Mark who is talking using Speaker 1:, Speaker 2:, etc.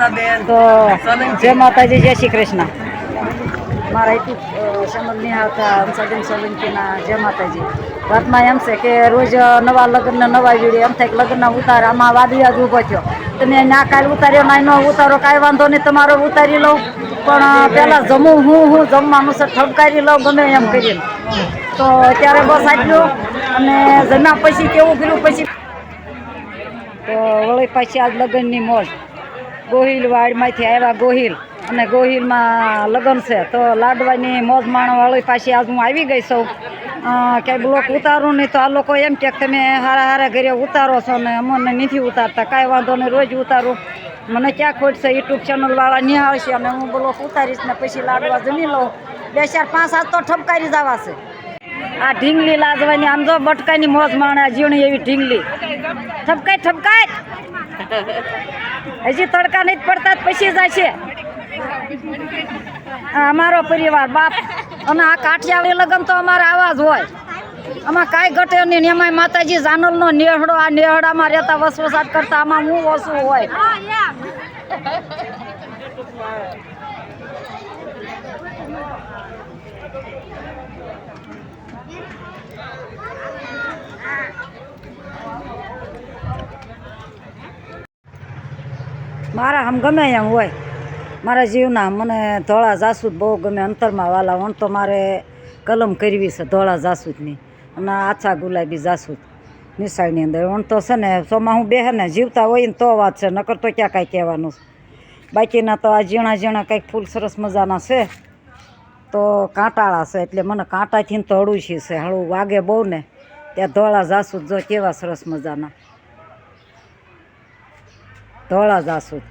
Speaker 1: તો જય માતાજી જય શ્રી કૃષ્ણ. મારા હેતુ સમજની નિહાળતા અંસાબેન સોલંકીના જય માતાજી. વાતમાં એમ છે કે રોજ નવા લગ્ન નવા જોડી એમ થાય કે લગ્નના ઉતાર આમાં વાદળિયા જ ઊભો થયો. તમે ના કાલ ઉતાર્યો ના નો ઉતારો કાંઈ વાંધો નહીં તમારો ઉતારી લઉં. પણ પહેલાં જમું હું હું જમવાનું છે ઠપકારી લઉં ગમે એમ કરીને. તો અત્યારે બસ આટલું. અને જમ્યા પછી કેવું કર્યું પછી તો વળી પાછી આજ લગ્નની મોજ. ગોહિલ વાડમાંથી આવ્યા ગોહિલ. અને ગોહિલમાં લગ્ન છે. તો લાડવાની મોજ માણવાળી પાછી આજ હું આવી ગઈ છું. ક્યાંય બ્લોક ઉતારું નહીં તો આ લોકો એમ કે તમે હારા હારા ઘરે ઉતારો છો ને અમને નથી ઉતારતા. કાંઈ વાંધો નહીં, રોજ ઉતારું. મને ક્યાં ખોટ છે યુટ્યુબ ચેનલવાળા નિહાળશે અને હું બ્લોક ઉતારીશ ને પછી લાડવા જમી લઉં. બે ચાર પાંચ હાથ તો ઠપકારી જવા છે. આ ઢીંગલી લાજવાની, આમ જો બટકાની મોજ માણે જીવણી એવી ઢીંગલી. ઠપકાય ઠપકાય. હજી તડકા નહીં પડતા પછી જાય છે અમારો પરિવાર, બાપ. અને આ કાઠિયાવાડી લગન તો અમારા આવા જ હોય. આમાં કાંઈ ઘટે નહીં એમાંય માતાજી જાનલનો નેહડો, આ નેહડામાં રહેતા વસવસાટ કરતા આમાં હું ઓછું હોય. મારા આમ ગમે એમ હોય. મારા જીવના મને ધોળા જાસૂદ બહુ ગમે. અંતરમાં વાલા વણ તો મારે કલમ કરવી છે ધોળા જાસૂદની. અને આછા ગુલાબી જાસૂદ મિસાળની અંદર. વણ તો છે ને, સોમાં હું બેહે ને જીવતા હોય ને તો વાત છે, નકર તો ક્યાં કાંઈ કહેવાનું બાકીના તો આ ઝીણા ઝીણા કંઈક ફૂલ સરસ મજાના છે. તો કાંટાળા છે, એટલે મને કાંટાથી તો હળું છે. હળું વાગે બહુ ને ત્યાં ધોળા જાસૂદ જો કેવા સરસ મજાના. ધોળા જાસૂદ.